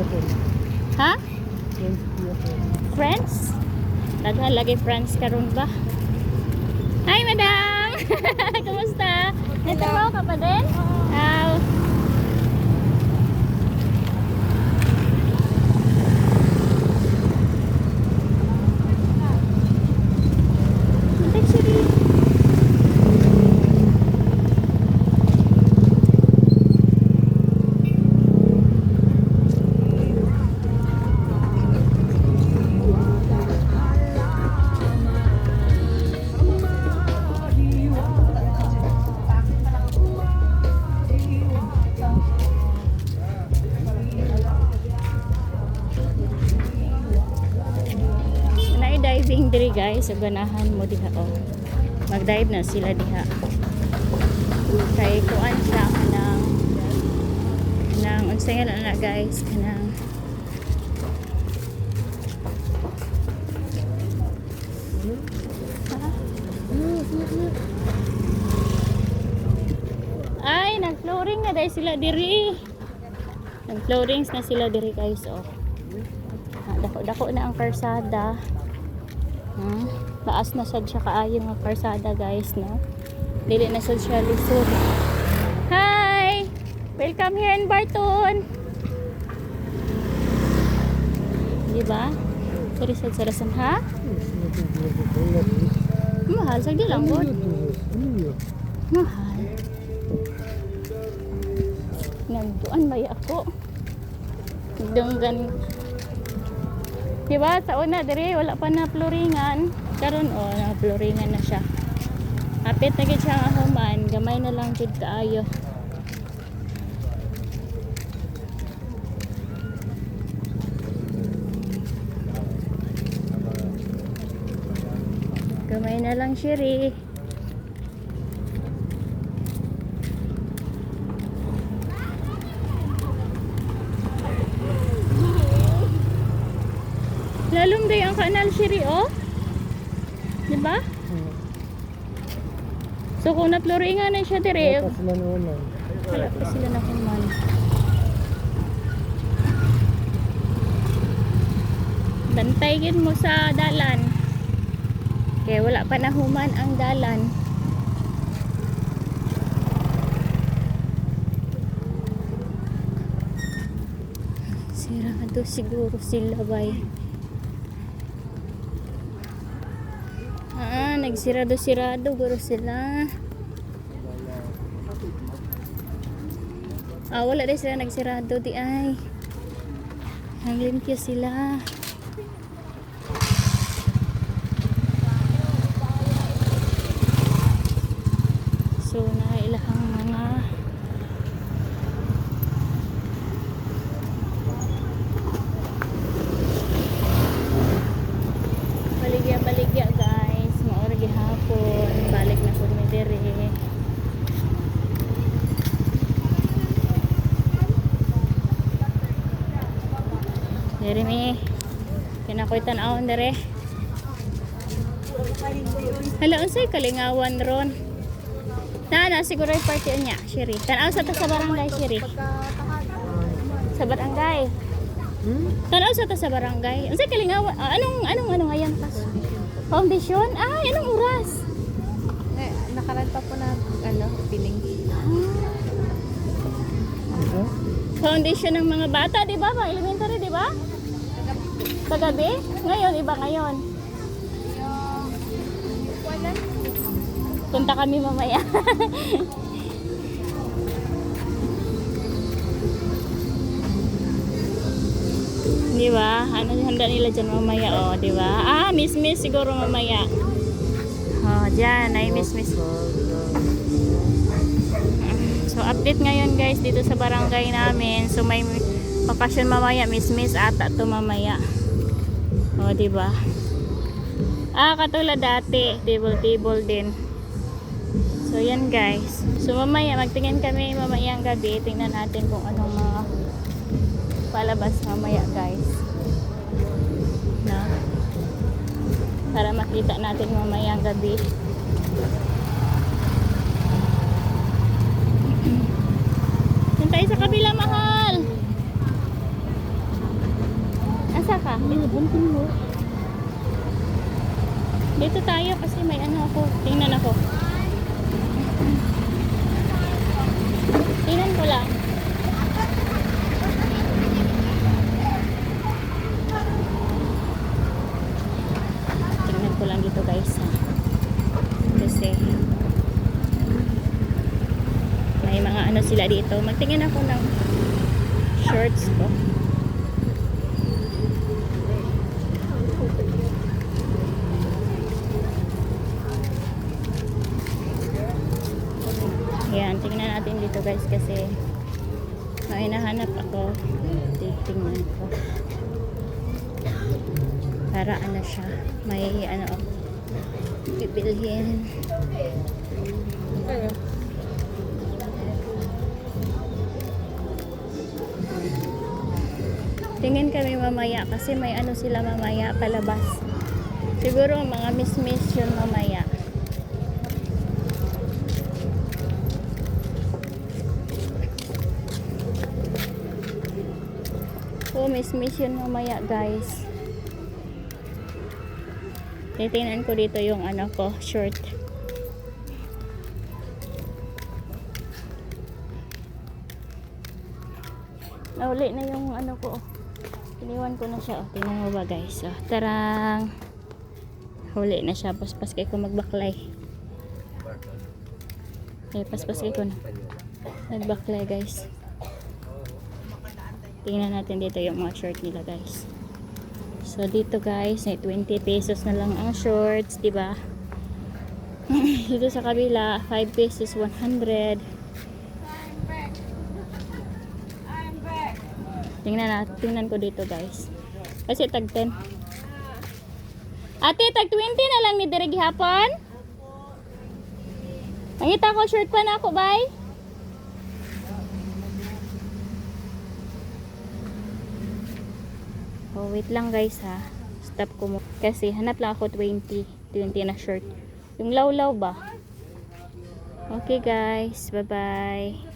Ha? Friends? Daghan lagi friends karon ba? Hi, madam! Kumusta? Nagtrabaho ka pa din? Aw. Ay, diving diri guys, sa ganahan mo diha oh. Mag-dive na sila diha. Kay kuan siya kanang kanang unsay nga na guys, kanang Ay, nag-flooring na dahil sila diri. Nag-floorings na sila diri guys oh. Ah, Dako-dako na ang karsada. Hmm? Taas na sad siya kaayo nga karsada guys, no? Dili na sad siya lisod. Hi! Welcome here in Barton! Di ba? Sorry sad sa rasan, ha? Mahal, sagdi lang po. Mahal. Nagduan ba ako? Dunggan. Diba? Sa una, dire, wala pa na floringan. Karon oh, na floringan na siya. Hapit na gid siya ang ahuman. Gamay na lang jud kaayo. Gamay na lang shiri. Lalong day ang kanal shiri oh. Di ba? So kung na-floringan na siya dire, Tapos sila naman. wala pa sila na kuman. Bantay gid mo sa dalan. Kaya wala pa nahuman ang dalan. Sirado siguro sila bay. Ah, nagsirado-sirado guro sila. Ah, wala din sila nagsirado di ay. Ang limpyo sila. So, nailahang mga baligya-baligya guys. Maura gihapon. Balik na po mi diri. Diri mi. Kinakoy tan-awon diri. Hala, unsay kalingawan ron? Na, na, siguro yung party niya, Shiri. Tanaw sa ta sa barangay, Shiri. Sa barangay. Hmm? Tanaw sa ta sa barangay. Unsay kalingawan? ah, anong, anong, ano ngayon? Foundation? Ay, anong oras? Eh, nakaraan pa po na, ano, piling. Ito? Foundation ng mga bata, di ba? Pang elementary, di ba? Kagabi? Ngayon, iba ngayon. Punta kami mamaya. di ba? Ano handa nila dyan mamaya, oh, di ba? Ah, miss miss siguro mamaya. Oh, dyan, ay miss miss. So, update ngayon guys dito sa barangay namin. So, may bakasyon mamaya, miss miss ata to mamaya. Oh, di ba? Ah, katulad dati, table-table din. So, yan guys. So, mamaya, magtingin kami mamayang gabi. Tingnan natin kung anong mga palabas mamaya guys. Na? Para makita natin mamayang gabi. Yan tayo sa kabila, mahal. ka? Dito tayo kasi may ano ako. Tingnan ako. Tingnan ko lang. Tingnan ko lang dito guys. Kasi may mga ano sila dito. Magtingin ako ng shorts ko. Yan, tingnan natin dito guys kasi may nahanap ako. Titingnan ko. Para ano siya, may ano ako. Bibilhin. Kaya. Tingin kami mamaya kasi may ano sila mamaya palabas. Siguro mga miss-miss yun mamaya. Miss-miss yun mamaya guys. Titingnan ko dito yung ano ko, short. Nauli na yung ano ko. Iniwan ko na siya. Oh, tingnan mo ba guys? Oh, tarang. Huli na siya. Paspas kay ko magbaklay. Eh, paspas kay ko na. Nagbaklay guys. Tingnan natin dito yung mga short nila guys. So dito guys, ay 20 pesos na lang ang shorts, 'di ba? dito sa kabila, 5 pesos 100. Tingnan na, tingnan ko dito guys. Kasi tag 10. Ate, tag 20 na lang ni Dirig hapon. Nangita ko shirt pa na ako, bye. Oh, wait lang guys ha. Stop ko mo. Kasi hanap lang ako 20. 20 na shirt. Yung lawlaw ba? Okay guys. Bye-bye.